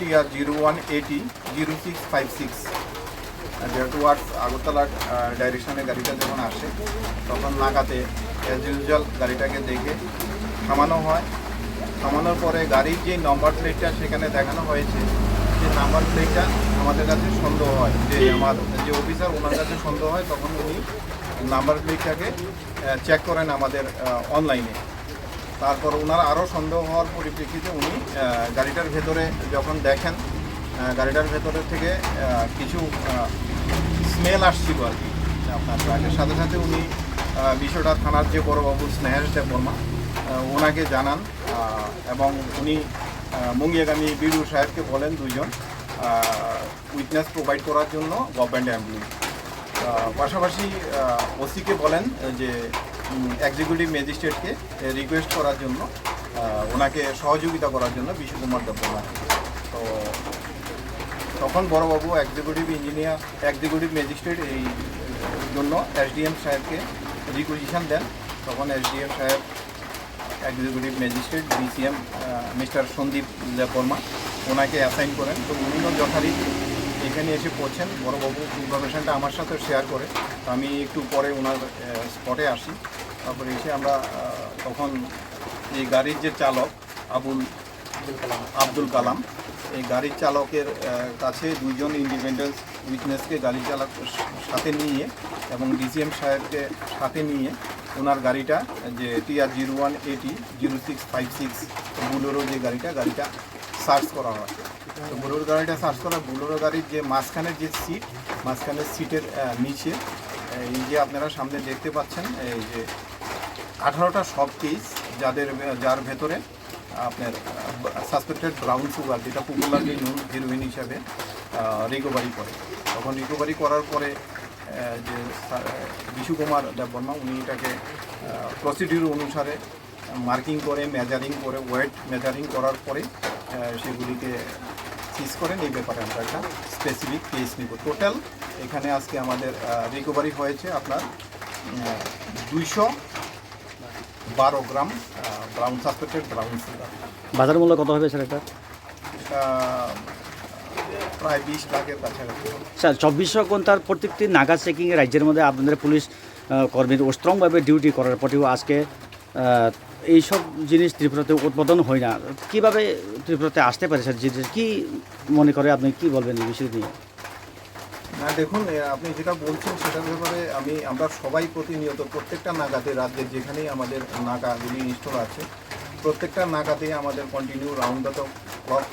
TR zero one eighty zero six five six ডাইরেকশনে গাড়িটা যখন আসে তখন নাগাতে অ্যাজ ইউজুয়াল গাড়িটাকে দেখে থামানো হয় থামানোর পরে গাড়ির যে নাম্বার প্লেটটা সেখানে দেখানো হয়েছে যে নাম্বার প্লেটটা আমাদের কাছে সন্দেহ হয় যে আমার যে অফিসার ওনার কাছে সন্দেহ হয় তখন উনি নাম্বার প্লেটটাকে চেক করেন আমাদের অনলাইনে তারপর ওনার আরও সন্দেহ হওয়ার পরিপ্রেক্ষিতে উনি গাড়িটার ভেতরে যখন দেখেন গাড়িটার ভেতরে থেকে কিছু স্মেল আসছিল আর কি আপনার ট্রাকের সাথে সাথে উনি বিষয়টা থানার যে বড়বাবু দেববর্মা আহ, ওনাকে জানান এবং উনি মুঙ্গিয়াগামী বিডু সাহেবকে বলেন দুইজন উইটনেস প্রোভাইড করার জন্য গভর্নমেন্ট অ্যাম্বুলেন্স পাশাপাশি ওসিকে বলেন যে এক্সিকিউটিভ ম্যাজিস্ট্রেটকে রিকোয়েস্ট করার জন্য ওনাকে সহযোগিতা করার জন্য বিশ্বকুমার দেববর্মা তো, তখন বড়বাবু এক্সিকিউটিভ ইঞ্জিনিয়ার এক্সিকিউটিভ ম্যাজিস্ট্রেট এই জন্য এসডিএম সাহেবকে রিকুইজিশন দেন। তখন এসডিএম সাহেব executive magistrate BCM mister Sandeep Debbarma ওনাকে অ্যাসাইন করেন। তো উনিও যথারীতি এখানে এসে পড়ছেন বড়বাবু ইনফরমেশনটা আমার সাথে শেয়ার করে। তো আমি একটু পরে ওনার স্পটে আসি। তারপরে এসে আমরা তখন এই গাড়ির যে চালক আবুল, আব্দুল কালাম, এই গাড়ির চালকের কাছে দুইজন ইন্ডিপেন্ডেন্স উইটনেসকে গাড়ি চালক সাথে নিয়ে এবং ডিসিএম সাহেবকে সাথে নিয়ে ওনার গাড়িটা, যে TR zero one eighty zero six five six Bolero যে গাড়িটা গাড়িটা সার্চ করা হয়। তো বুলোরো গাড়িটা সার্চ করা, বুলোরো গাড়ির যে মাঝখানের যে সিট, মাঝখানের সিটের নিচে এই যে আপনারা সামনে দেখতে পাচ্ছেন, এই যে আঠারোটা সব কেস, যাদের যার ভেতরে আপনার সাসপেক্টেড ব্রাউন সুগার যেটা পপুলারলি নুন হিরোইন হিসাবে রিকভারি করে। তখন রিকভারি করার পরে যে বিশু কুমার দেববর্মা উনি এটাকে প্রসিডিউর অনুসারে মার্কিং করে মেজারিং করে ওয়েট মেজারিং করার পরে সেগুলিকে সিজ করেন। এই ব্যাপারে আমরা একটা স্পেসিফিক কেস নিব। টোটাল এখানে আজকে আমাদের রিকভারি হয়েছে আপনার দুইশো বারো gram brown suspected brown sugar বাজার মূল্য কত হবে স্যার এটা প্রায় বিশ লাখের কাছাকাছি। স্যার চব্বিশশো ঘণ্টার প্রত্যেকটি নাগা চেকিংয়ে রাজ্যের মধ্যে আপনাদের পুলিশ কর্মীর স্ট্রংভাবে ডিউটি করার পরেও আজকে এইসব জিনিস ত্রিপুরাতে উৎপাদন হয় না। কীভাবে ত্রিপুরাতে আসতে পারে স্যার? জিনিস কি মনে করে আপনি? কি বলবেন এই বিষয় নিয়ে? না দেখুন আপনি যেটা বলছেন সেটার ব্যাপারে আমি আমরা সবাই প্রতিনিয়ত প্রত্যেকটা নাগাতে রাজ্যের যেখানেই আমাদের নাগা নাগাগুলি ইনস্টল আছে প্রত্যেকটা নাগাতেই আমাদের কন্টিনিউ রাউন্ড দ্য ক্লক